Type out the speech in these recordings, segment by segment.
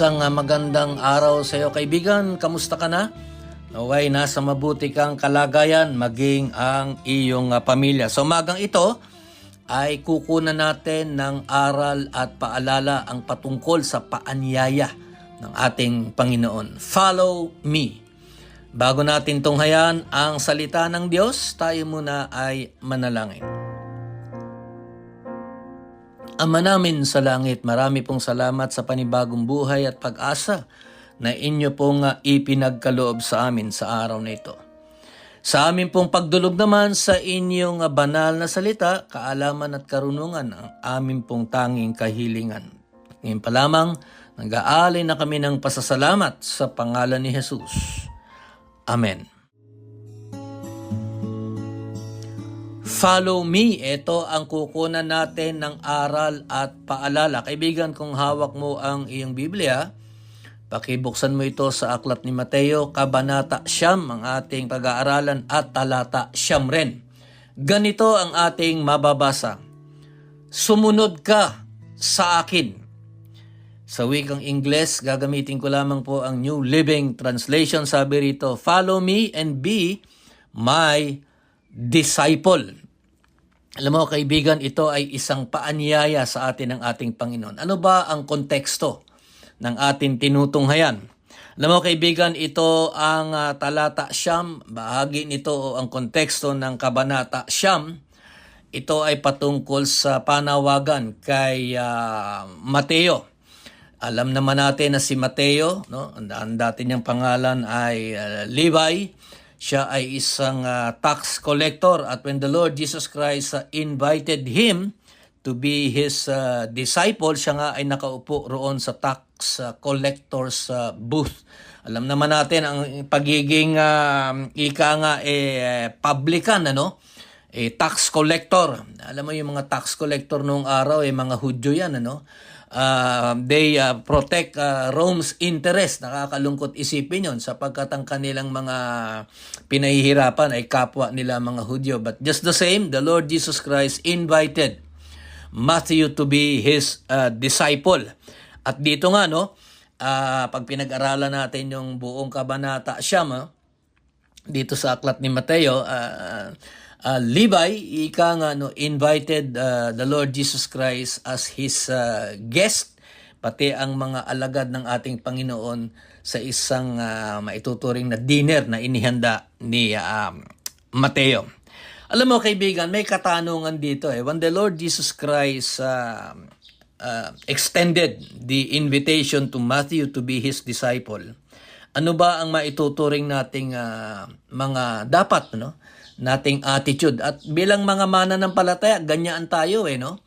Isang ah, magandang araw sa iyo kaibigan. Kamusta ka na? Naway nasa mabuti kang kalagayan maging ang iyong ah, pamilya. So magang ito ay kukunan natin ng aral at paalala ang patungkol sa paanyaya ng ating Panginoon. Follow me. Bago natin tunghayan ang salita ng Diyos, tayo muna ay manalangin. Ama namin sa langit, marami pong salamat sa panibagong buhay at pag-asa na inyo pong uh, ipinagkaloob sa amin sa araw na ito. Sa amin pong pagdulog naman sa inyong uh, banal na salita, kaalaman at karunungan ang amin pong tanging kahilingan. Ngayon pa lamang, nag-aalay na kami ng pasasalamat sa pangalan ni Jesus. Amen. Follow me. Ito ang kukunan natin ng aral at paalala. Kaibigan, kung hawak mo ang iyong Biblia, pakibuksan mo ito sa aklat ni Mateo, Kabanata Siyam, ang ating pag-aaralan at talata Siyam rin. Ganito ang ating mababasa. Sumunod ka sa akin. Sa wikang Ingles, gagamitin ko lamang po ang New Living Translation. Sabi rito, Follow me and be my disciple. Alam mo kaibigan, ito ay isang paanyaya sa atin ng ating Panginoon. Ano ba ang konteksto ng ating tinutunghayan? Alam mo kaibigan, ito ang ah, talata siyam, bahagi nito o ang konteksto ng kabanata siyam. Ito ay patungkol sa panawagan kay ah, Mateo. Alam naman natin na si Mateo, no? ang, dati niyang pangalan ay ah, Levi. Siya ay isang ah, tax collector at when the Lord Jesus Christ ah, invited him to be his ah, disciple, siya nga ay nakaupo roon sa tax collector's ah, booth. Alam naman natin ang pagiging ah, ika nga eh publican ano? Eh tax collector. Alam mo yung mga tax collector noong araw eh mga Hudyo yan ano? Uh, they uh, protect uh, Rome's interest. Nakakalungkot isipin yon sapagkat ang kanilang mga pinahihirapan ay kapwa nila mga Hudyo. But just the same, the Lord Jesus Christ invited Matthew to be his uh, disciple. At dito nga, no, uh, pag pinag-aralan natin yung buong kabanata Siyam, ah, dito sa aklat ni Mateo, uh, uh, Levi, ika nga no, invited uh, the Lord Jesus Christ as his uh, guest, pati ang mga alagad ng ating Panginoon sa isang uh, maituturing na dinner na inihanda ni uh, Mateo. Alam mo kaibigan, may katanungan dito eh. When the Lord Jesus Christ uh, uh, extended the invitation to Matthew to be his disciple, ano ba ang maituturing nating uh, mga dapat no? Nating attitude. At bilang mga mananampalataya ganyan tayo eh no?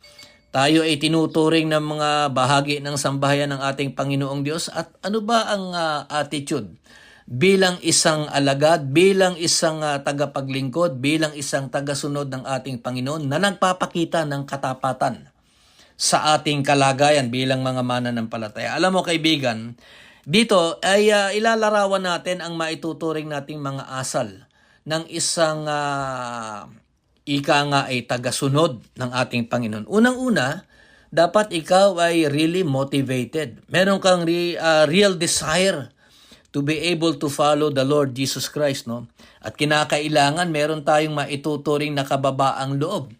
Tayo ay tinuturing ng mga bahagi ng sambahayan ng ating Panginoong Diyos. At ano ba ang uh, attitude? Bilang isang alagad, bilang isang uh, tagapaglingkod, bilang isang tagasunod ng ating Panginoon na nagpapakita ng katapatan sa ating kalagayan bilang mga mananampalataya. Alam mo kaibigan, dito ay uh, ilalarawan natin ang maituturing nating mga asal ng isang uh, ika nga ay tagasunod ng ating Panginoon. Unang-una, dapat ikaw ay really motivated. Meron kang re, uh, real desire to be able to follow the Lord Jesus Christ, no? At kinakailangan meron tayong maituturing na kababaang loob.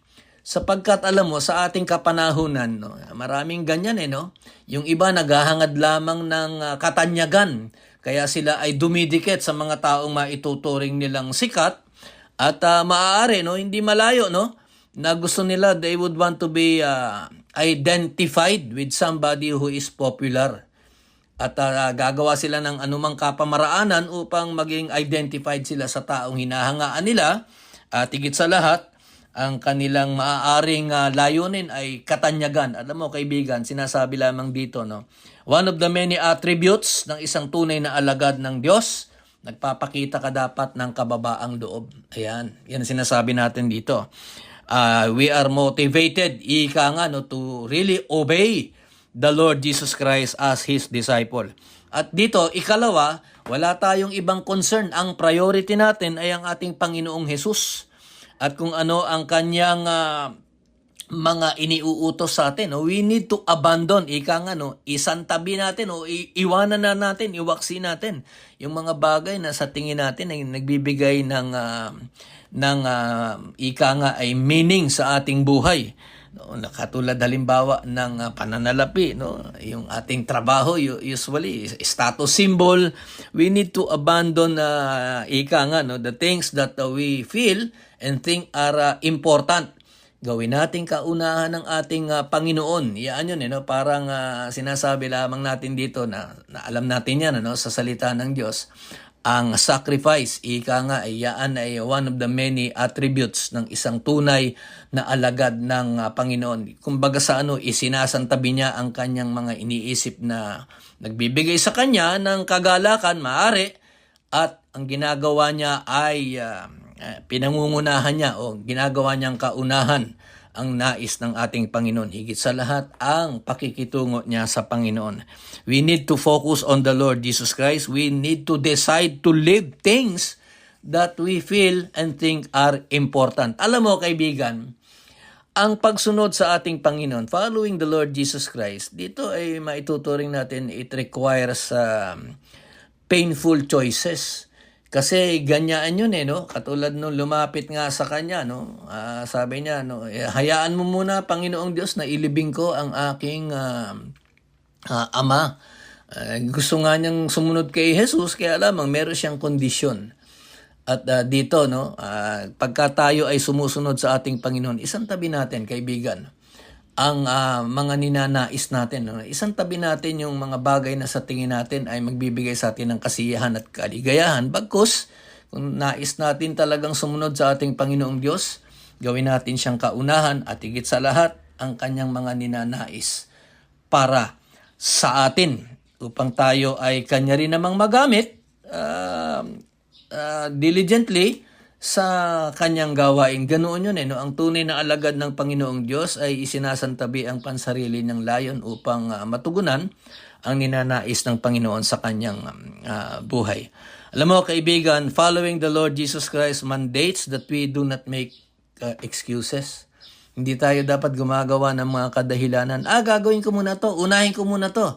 Sapagkat alam mo, sa ating kapanahunan, no, maraming ganyan eh, no? Yung iba naghahangad lamang ng uh, katanyagan. Kaya sila ay dumidikit sa mga taong maituturing nilang sikat At ah, maaari, no, hindi malayo, no, na gusto nila, they would want to be ah, identified with somebody who is popular. At ah, gagawa sila ng anumang kapamaraanan upang maging identified sila sa taong hinahangaan nila. At higit sa lahat, ang kanilang maaaring ah, layunin ay katanyagan. Alam mo kaibigan, sinasabi lamang dito, no? One of the many attributes ng isang tunay na alagad ng Diyos, nagpapakita ka dapat ng kababaang loob. Ayan, yan ang sinasabi natin dito. Ah, we are motivated, ika nga, no, to really obey the Lord Jesus Christ as His disciple. At dito, ikalawa, wala tayong ibang concern. Ang priority natin ay ang ating Panginoong Jesus. At kung ano ang kanyang ah, mga iniuutos sa atin, no? we need to abandon, ika nga, no? isantabi natin, o iwanan na natin, iwaksi natin yung mga bagay na sa tingin natin ay nagbibigay ng, ah, ng ah, ika nga, ay meaning sa ating buhay. No, nakatulad halimbawa ng ah, pananalapi, no? yung ating trabaho usually status symbol. We need to abandon uh, ika nga no the things that uh, we feel and think are uh, important. Gawin natin kaunahan ng ating ah, Panginoon. Yan yun, eh, no? parang ah, sinasabi lamang natin dito na, na alam natin yan ano, sa salita ng Diyos. Ang sacrifice, ika nga, ay yan ay one of the many attributes ng isang tunay na alagad ng ah, Panginoon. Kumbaga sa ano, isinasantabi niya ang kanyang mga iniisip na nagbibigay sa kanya ng kagalakan, maari, at ang ginagawa niya ay ah, pinangungunahan niya o ginagawa niyang kaunahan ang nais ng ating Panginoon. Higit sa lahat, ang pakikitungo niya sa Panginoon. We need to focus on the Lord Jesus Christ. We need to decide to live things that we feel and think are important. Alam mo, kaibigan, ang pagsunod sa ating Panginoon, following the Lord Jesus Christ, dito ay maituturing natin, it requires um, painful choices. Kasi ganyan yun eh, no? Katulad nung lumapit nga sa kanya, no? Ah, sabi niya, no? "Eh, hayaan mo muna, Panginoong Diyos, na ilibing ko ang aking ah, ah, ama. Ah, gusto nga niyang sumunod kay Jesus, kaya lamang meron siyang kondisyon. At ah, dito, no, ah, pagka tayo ay sumusunod sa ating Panginoon, isang tabi natin, kaibigan, ang ah, mga ninanais natin. Isang tabi natin yung mga bagay na sa tingin natin ay magbibigay sa atin ng kasiyahan at kaligayahan. Bagkus, kung nais natin talagang sumunod sa ating Panginoong Diyos, gawin natin siyang kaunahan at higit sa lahat, ang kanyang mga ninanais para sa atin upang tayo ay kanya rin namang magamit ah, ah, diligently sa kanyang gawain. Ganoon yun eh. No? Ang tunay na alagad ng Panginoong Diyos ay isinasantabi ang pansarili ng layon upang ah, matugunan ang ninanais ng Panginoon sa kanyang ah, buhay. Alam mo kaibigan, following the Lord Jesus Christ mandates that we do not make ah, excuses. Hindi tayo dapat gumagawa ng mga kadahilanan. Ah, gagawin ko muna to. Unahin ko muna to.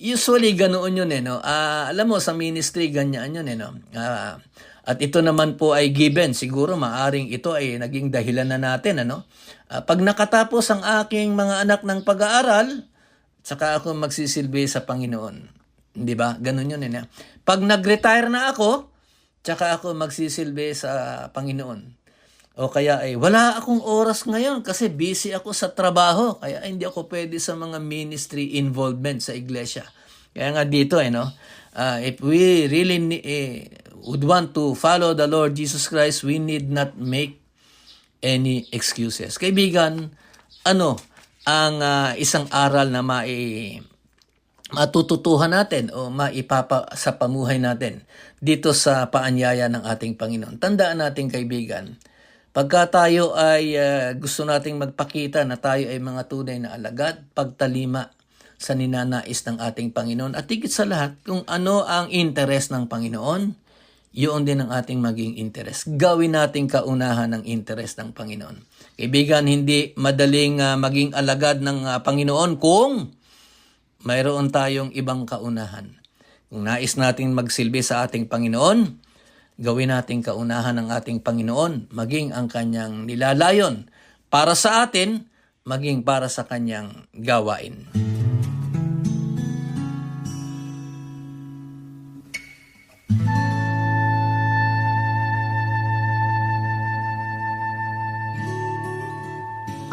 Usually, ganoon yun eh, no? Ah, alam mo, sa ministry, ganyan yun eh, no? Ah, at ito naman po ay given. Siguro maaring ito ay naging dahilan na natin, ano? Ah, pag nakatapos ang aking mga anak ng pag-aaral, saka ako magsisilbi sa Panginoon. Di ba? Ganun yun eh. no? Pag nag-retire na ako, tsaka ako magsisilbi sa Panginoon. O kaya ay wala akong oras ngayon kasi busy ako sa trabaho. Kaya hindi ako pwede sa mga ministry involvement sa iglesia. Kaya nga dito eh no, ah, if we really ne- eh, would want to follow the Lord Jesus Christ, we need not make any excuses. Kaibigan, ano ang ah, isang aral na mai matututuhan natin o maipapa sa pamuhay natin dito sa paanyaya ng ating Panginoon. Tandaan natin kaibigan, pagka tayo ay ah, gusto nating magpakita na tayo ay mga tunay na alagad, pagtalima sa ninanais ng ating Panginoon at higit sa lahat kung ano ang interes ng Panginoon, yun din ang ating maging interes. Gawin natin kaunahan ng interes ng Panginoon. Kaibigan, hindi madaling ah, maging alagad ng ah, Panginoon kung mayroon tayong ibang kaunahan. Kung nais natin magsilbi sa ating Panginoon, gawin natin kaunahan ng ating Panginoon, maging ang kanyang nilalayon para sa atin, maging para sa kanyang gawain.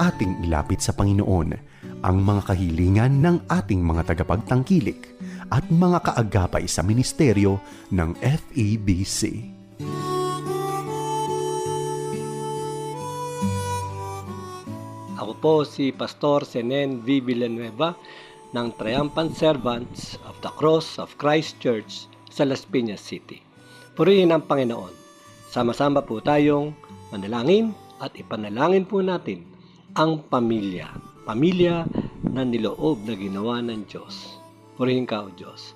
Ating ilapit sa Panginoon ang mga kahilingan ng ating mga tagapagtangkilik at mga kaagapay sa ministeryo ng FEBC. Ako po si Pastor Senen V. Villanueva ng Triumphant Servants of the Cross of Christ Church sa Las Piñas City. Purihin ang Panginoon. Sama-sama po tayong manalangin at ipanalangin po natin ang pamilya. Pamilya na niloob na ginawa ng Diyos. Purihin ka o Diyos.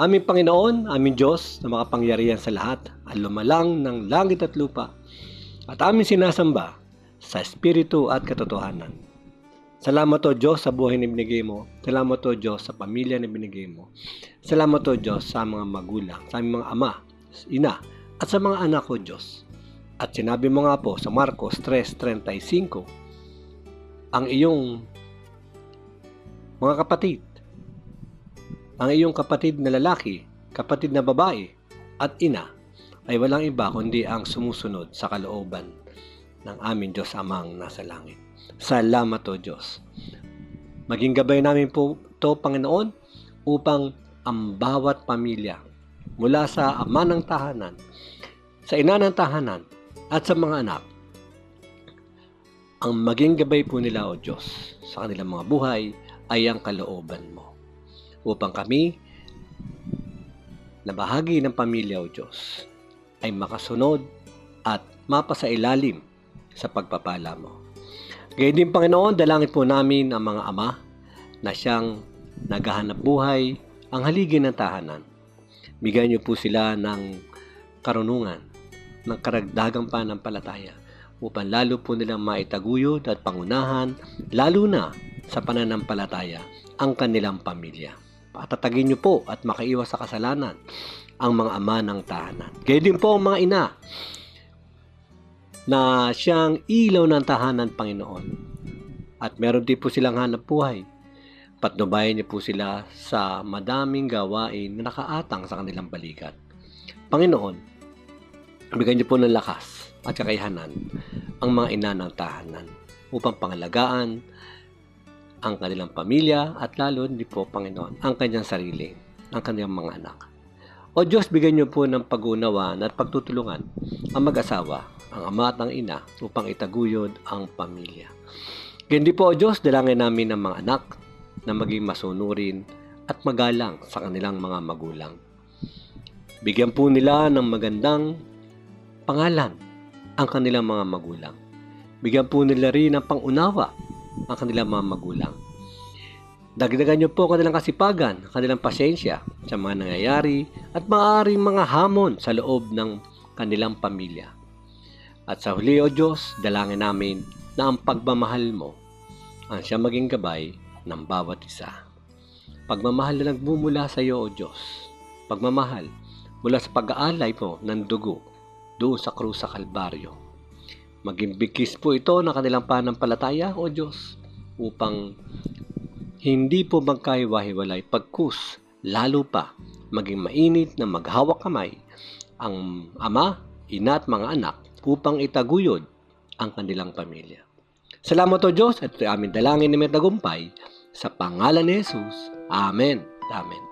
Aming Panginoon, aming Diyos na makapangyarihan sa lahat, ang lumalang ng langit at lupa, at aming sinasamba sa Espiritu at katotohanan. Salamat o Diyos sa buhay na binigay mo. Salamat o Diyos sa pamilya na binigay mo. Salamat o Diyos sa mga magulang, sa aming mga ama, ina, at sa mga anak ko Diyos. At sinabi mo nga po sa Marcos 3.35, ang iyong mga kapatid, ang iyong kapatid na lalaki, kapatid na babae, at ina, ay walang iba kundi ang sumusunod sa kalooban ng aming Diyos Amang nasa langit. Salamat o Diyos. Maging gabay namin po to Panginoon upang ang bawat pamilya mula sa ama ng tahanan, sa ina ng tahanan, at sa mga anak, ang maging gabay po nila o Diyos sa kanilang mga buhay ay ang kalooban mo. Upang kami na bahagi ng pamilya o Diyos ay makasunod at mapasailalim sa pagpapala mo. Gayun din Panginoon, dalangin po namin ang mga ama na siyang naghahanap buhay ang haligi ng tahanan. Bigyan niyo po sila ng karunungan, ng karagdagang pananampalataya upang lalo po nilang maitaguyod at pangunahan, lalo na sa pananampalataya, ang kanilang pamilya. Patatagin niyo po at makaiwas sa kasalanan ang mga ama ng tahanan. Gayun din po ang mga ina na siyang ilaw ng tahanan, Panginoon. At meron din po silang hanap buhay. Patnubayan niyo po sila sa madaming gawain na nakaatang sa kanilang balikat. Panginoon, bigyan niyo po ng lakas at kakayahanan ang mga ina ng tahanan upang pangalagaan ang kanilang pamilya at lalo hindi po, Panginoon, ang kanyang sarili, ang kanyang mga anak. O Diyos, bigyan niyo po ng pag-unawaan at pagtutulungan ang mag-asawa, ang ama at ang ina upang itaguyod ang pamilya. Ganyan po, O Diyos, dalangin namin ang mga anak na maging masunurin at magalang sa kanilang mga magulang. Bigyan po nila ng magandang pangalan ang kanilang mga magulang. Bigyan po nila rin ng pangunawa ang kanilang mga magulang. Dagdagan niyo po ang kanilang kasipagan, kanilang pasensya sa mga nangyayari at maaaring mga hamon sa loob ng kanilang pamilya. At sa huli, O Diyos, dalangin namin na ang pagmamahal mo ang siya maging gabay ng bawat isa. Pagmamahal na nagmumula sa iyo, O Diyos. Pagmamahal mula sa pag-aalay mo ng dugo doon sa krus sa Kalbaryo. Maging bigkis po ito ng kanilang panampalataya, O Diyos, upang hindi po magkahiwa-hiwalay pagkus, lalo pa maging mainit na maghawak kamay ang ama, ina at mga anak upang itaguyod ang kanilang pamilya. Salamat o Diyos at ito aming dalangin na may tagumpay sa pangalan ni Jesus. Amen. Amen.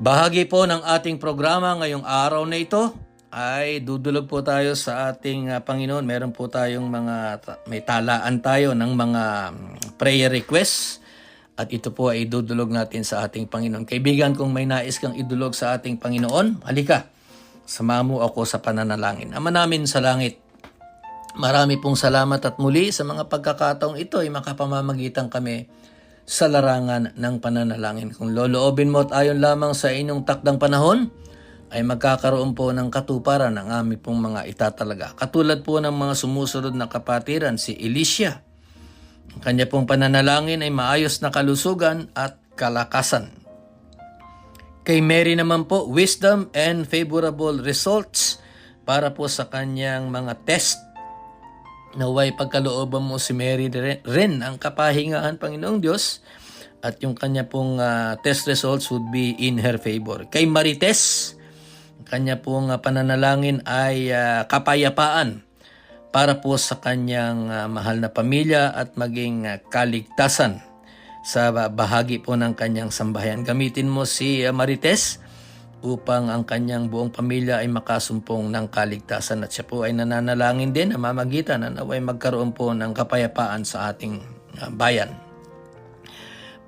Bahagi po ng ating programa ngayong araw na ito ay dudulog po tayo sa ating ah, Panginoon. Meron po tayong mga, may talaan tayo ng mga mm, prayer requests. At ito po ay dudulog natin sa ating Panginoon. Kaibigan, kung may nais kang idulog sa ating Panginoon, halika, sama mo ako sa pananalangin. Ama namin sa langit, marami pong salamat at muli sa mga pagkakataong ito ay makapamamagitan kami sa larangan ng pananalangin. Kung loloobin mo at ayon lamang sa inyong takdang panahon, ay magkakaroon po ng katuparan ang aming pong mga itatalaga. Katulad po ng mga sumusunod na kapatiran, si Elisha. Ang kanya pong pananalangin ay maayos na kalusugan at kalakasan. Kay Mary naman po, wisdom and favorable results para po sa kanyang mga test Naway pagkalooban mo si Mary rin, ang kapahingahan Panginoong Diyos at yung kanya pong ah, test results would be in her favor. Kay Marites, Kanya pong ah, pananalangin ay ah, kapayapaan para po sa kanyang ah, mahal na pamilya at maging ah, kaligtasan sa ba- bahagi po ng kanyang sambahayan. Gamitin mo si ah, Marites upang ang kanyang buong pamilya ay makasumpong ng kaligtasan at siya po ay nananalangin din na mamagitan na naway magkaroon po ng kapayapaan sa ating ah, bayan.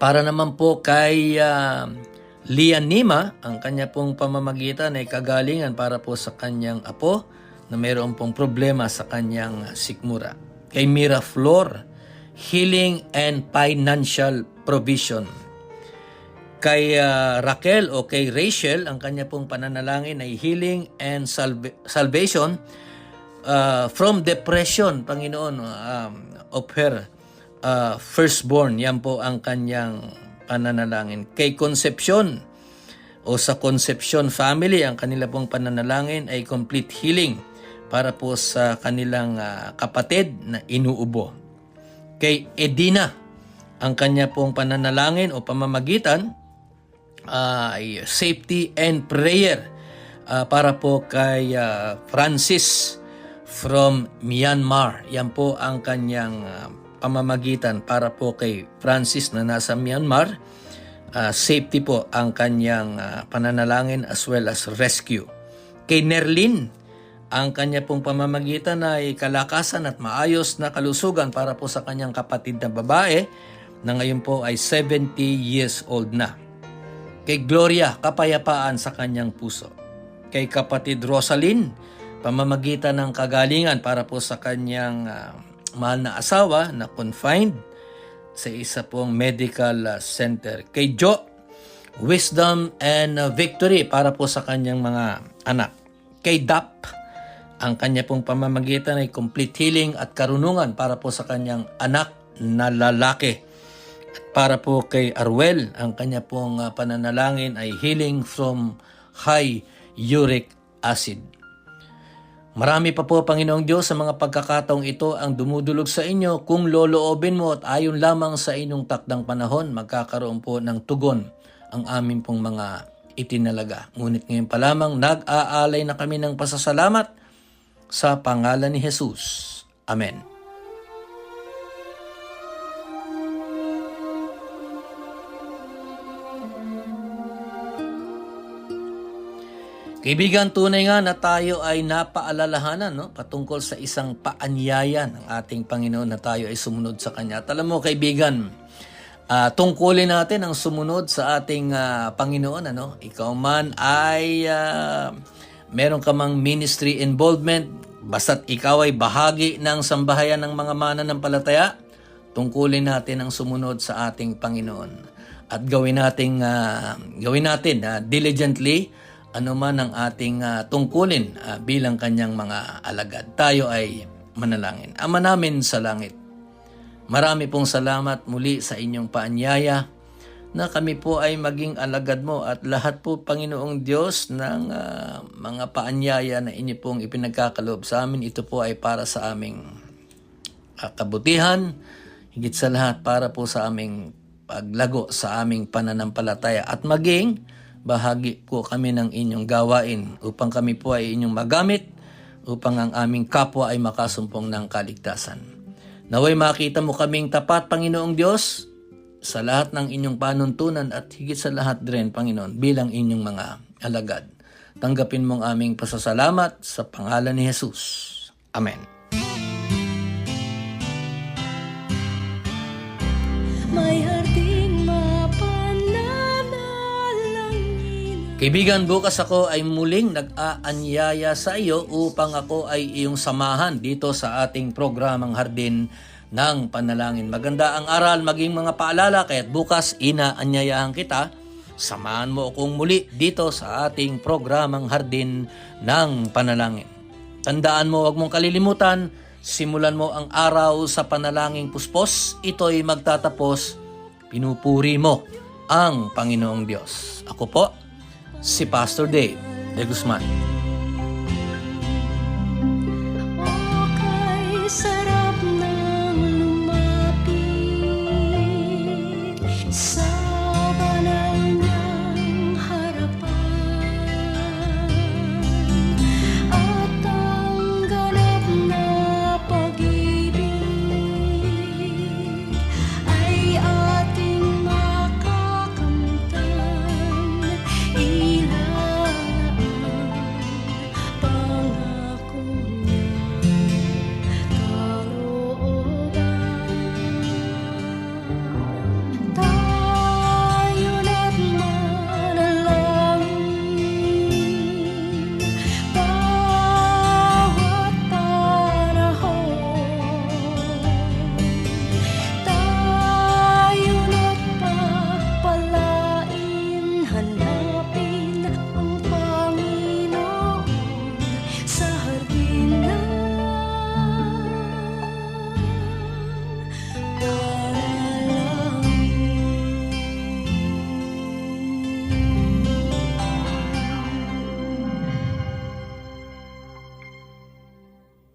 Para naman po kay uh, Lian Nima, ang kanya pong pamamagitan ay kagalingan para po sa kanyang apo na mayroon pong problema sa kanyang sikmura. Kay Mira Flor, healing and financial provision. Kay ah, Raquel o kay Rachel, ang kanya pong pananalangin ay healing and salva- salvation uh, from depression, Panginoon, um, of her uh, firstborn. Yan po ang kanyang pananalangin. Kay Concepcion o sa Concepcion family, ang kanila pong pananalangin ay complete healing para po sa kanilang ah, kapatid na inuubo. Kay Edina, ang kanya pong pananalangin o pamamagitan ay safety and prayer ah, para po kay ah, Francis from Myanmar. Yan po ang kanyang ah, pamamagitan para po kay Francis na nasa Myanmar. Ah, safety po ang kanyang ah, pananalangin as well as rescue. Kay Nerlin, ang kanya pong pamamagitan ay kalakasan at maayos na kalusugan para po sa kanyang kapatid na babae na ngayon po ay 70 years old na. Kay Gloria, kapayapaan sa kanyang puso. Kay kapatid Rosalyn, pamamagitan ng kagalingan para po sa kanyang ah, mahal na asawa na confined sa isa pong medical ah, center. Kay Jo, wisdom and ah, victory para po sa kanyang mga anak. Kay Dap, ang kanya pong pamamagitan ay complete healing at karunungan para po sa kanyang anak na lalaki. Para po kay Arwel, ang kanya pong ah, pananalangin ay healing from high uric acid. Marami pa po, Panginoong Diyos, sa mga pagkakataong ito ang dumudulog sa inyo. Kung loloobin mo at ayon lamang sa inyong takdang panahon, magkakaroon po ng tugon ang amin pong mga itinalaga. Ngunit ngayon pa lamang, nag-aalay na kami ng pasasalamat sa pangalan ni Jesus. Amen. Kaibigan, tunay nga na tayo ay napaalalahanan no? patungkol sa isang paanyaya ng ating Panginoon na tayo ay sumunod sa Kanya. At alam mo, kaibigan, ah, tungkulin natin ang sumunod sa ating ah, Panginoon. Ano? Ikaw man ay ah, meron ka mang ministry involvement, basta't ikaw ay bahagi ng sambahayan ng mga mananampalataya, tungkulin natin ang sumunod sa ating Panginoon. At gawin nating ah, gawin natin ah, diligently ano man ang ating ah, tungkulin ah, bilang kanyang mga alagad. Tayo ay manalangin. Ama namin sa langit, marami pong salamat muli sa inyong paanyaya na kami po ay maging alagad mo at lahat po Panginoong Diyos ng ah, mga paanyaya na inyo pong ipinagkakaloob sa amin. Ito po ay para sa aming ah, kabutihan, higit sa lahat para po sa aming paglago sa aming pananampalataya at maging bahagi po kami ng inyong gawain upang kami po ay inyong magamit upang ang aming kapwa ay makasumpong ng kaligtasan. Naway makita mo kaming tapat, Panginoong Diyos, sa lahat ng inyong panuntunan at higit sa lahat rin, Panginoon, bilang inyong mga alagad. Tanggapin mong aming pasasalamat sa pangalan ni Jesus. Amen. Harding Kaibigan, bukas ako ay muling nag-aanyaya sa iyo upang ako ay iyong samahan dito sa ating programang Hardin ng Panalangin. Maganda ang aral, maging mga paalala, kaya't bukas inaanyayahan kita. Samahan mo akong muli dito sa ating programang Hardin ng Panalangin. Tandaan mo, huwag mong kalilimutan, simulan mo ang araw sa panalangin puspos, ito'y magtatapos, pinupuri mo ang Panginoong Diyos. Ako po, si Pastor Dave de Guzman.